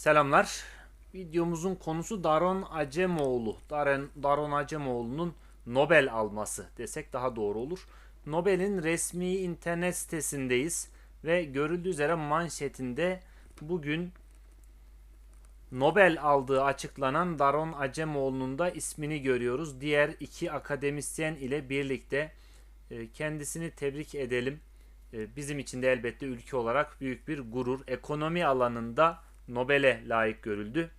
Selamlar. Videomuzun konusu Daron Acemoğlu. Daron, Daron Acemoğlu'nun Nobel alması desek daha doğru olur. Nobel'in resmi internet sitesindeyiz ve görüldüğü üzere manşetinde bugün Nobel aldığı açıklanan Daron Acemoğlu'nun da ismini görüyoruz. Diğer iki akademisyen ile birlikte e, kendisini tebrik edelim. E, Bizim için de elbette ülke olarak büyük bir gurur. Ekonomi alanında Nobel'e layık görüldü.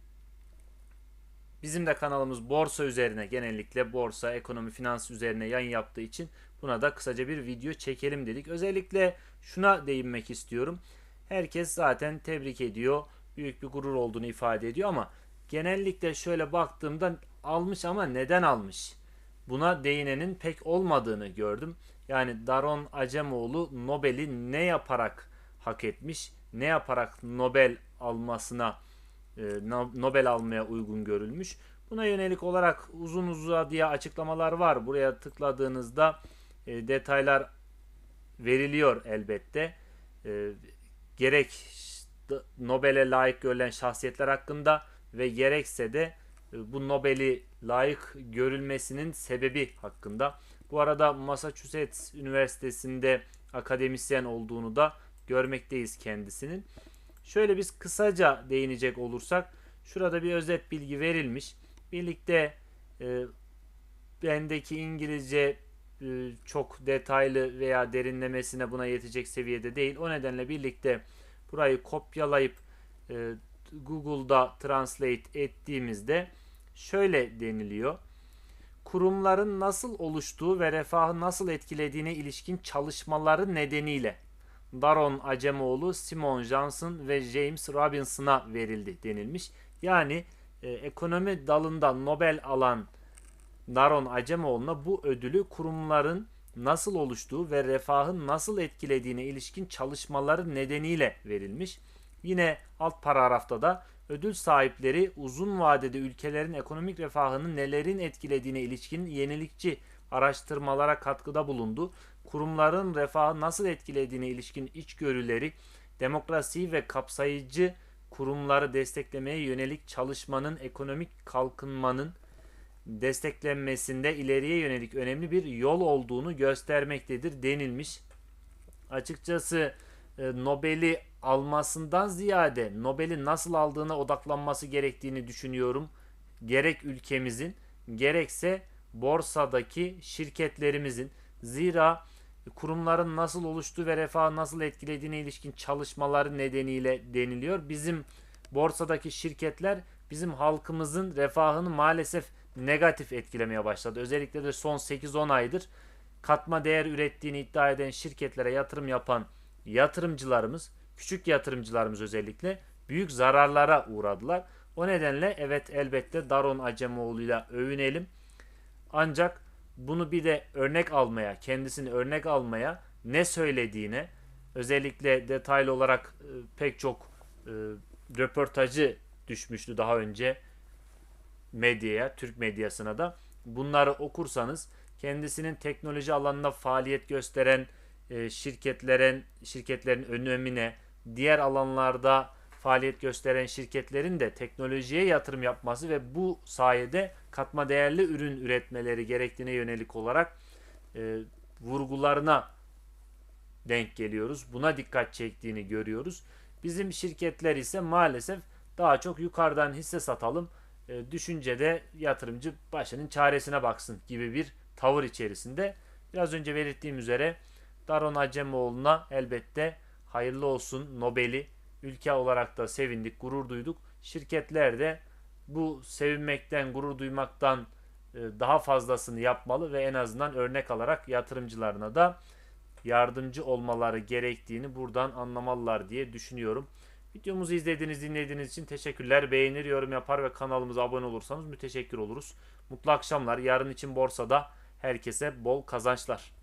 Bizim de kanalımız borsa üzerine genellikle borsa, ekonomi, finans üzerine yayın yaptığı için buna da kısaca bir video çekelim dedik. Özellikle şuna değinmek istiyorum. Herkes zaten tebrik ediyor. Büyük bir gurur olduğunu ifade ediyor ama genellikle şöyle baktığımda almış ama neden almış? Buna değinenin pek olmadığını gördüm. Yani Daron Acemoğlu Nobel'i ne yaparak hak etmiş? Ne yaparak Nobel almasına e, No- Nobel almaya uygun görülmüş. Buna yönelik olarak uzun uzadıya açıklamalar var. Buraya tıkladığınızda e, detaylar veriliyor elbette. E, gerek Nobel'e layık görülen şahsiyetler hakkında ve gerekse de e, bu Nobel'i layık görülmesinin sebebi hakkında. Bu arada Massachusetts Üniversitesi'nde akademisyen olduğunu da görmekteyiz kendisinin. Şöyle biz kısaca değinecek olursak şurada bir özet bilgi verilmiş. Birlikte e, bendeki İngilizce e, çok detaylı veya derinlemesine buna yetecek seviyede değil. O nedenle birlikte burayı kopyalayıp e, Google'da translate ettiğimizde şöyle deniliyor. Kurumların nasıl oluştuğu ve refahı nasıl etkilediğine ilişkin çalışmaları nedeniyle Daron Acemoğlu, Simon Johnson ve James Robinson'a verildi denilmiş. Yani e, ekonomi dalında Nobel alan Daron Acemoğlu'na bu ödülü kurumların nasıl oluştuğu ve refahın nasıl etkilediğine ilişkin çalışmaları nedeniyle verilmiş. Yine alt paragrafta da ödül sahipleri uzun vadede ülkelerin ekonomik refahını nelerin etkilediğine ilişkin yenilikçi araştırmalara katkıda bulundu. Kurumların refahı nasıl etkilediğine ilişkin içgörüleri, demokrasi ve kapsayıcı kurumları desteklemeye yönelik çalışmanın ekonomik kalkınmanın desteklenmesinde ileriye yönelik önemli bir yol olduğunu göstermektedir denilmiş. Açıkçası e, Nobel'i almasından ziyade Nobel'i nasıl aldığına odaklanması gerektiğini düşünüyorum. Gerek ülkemizin gerekse borsadaki şirketlerimizin zira kurumların nasıl oluştuğu ve refahı nasıl etkilediğine ilişkin çalışmaları nedeniyle deniliyor. Bizim borsadaki şirketler bizim halkımızın refahını maalesef negatif etkilemeye başladı. Özellikle de son 8-10 aydır katma değer ürettiğini iddia eden şirketlere yatırım yapan yatırımcılarımız, küçük yatırımcılarımız özellikle büyük zararlara uğradılar. O nedenle evet elbette Daron Acemoğlu'yla övünelim. Ancak bunu bir de örnek almaya, kendisini örnek almaya ne söylediğine özellikle detaylı olarak e, pek çok e, röportajı düşmüştü daha önce medyaya, Türk medyasına da. Bunları okursanız kendisinin teknoloji alanında faaliyet gösteren e, şirketlerin şirketlerin önemine, diğer alanlarda faaliyet gösteren şirketlerin de teknolojiye yatırım yapması ve bu sayede katma değerli ürün üretmeleri gerektiğine yönelik olarak e, vurgularına denk geliyoruz. Buna dikkat çektiğini görüyoruz. Bizim şirketler ise maalesef daha çok yukarıdan hisse satalım, e, düşüncede yatırımcı başının çaresine baksın gibi bir tavır içerisinde. Biraz önce belirttiğim üzere Daron Acemoğlu'na elbette hayırlı olsun Nobel'i ülke olarak da sevindik, gurur duyduk. Şirketler de bu sevinmekten, gurur duymaktan e, daha fazlasını yapmalı ve en azından örnek alarak yatırımcılarına da yardımcı olmaları gerektiğini buradan anlamalılar diye düşünüyorum. Videomuzu izlediğiniz, dinlediğiniz için teşekkürler. Beğenir, yorum yapar ve kanalımıza abone olursanız müteşekkir oluruz. Mutlu akşamlar. Yarın için borsada herkese bol kazançlar.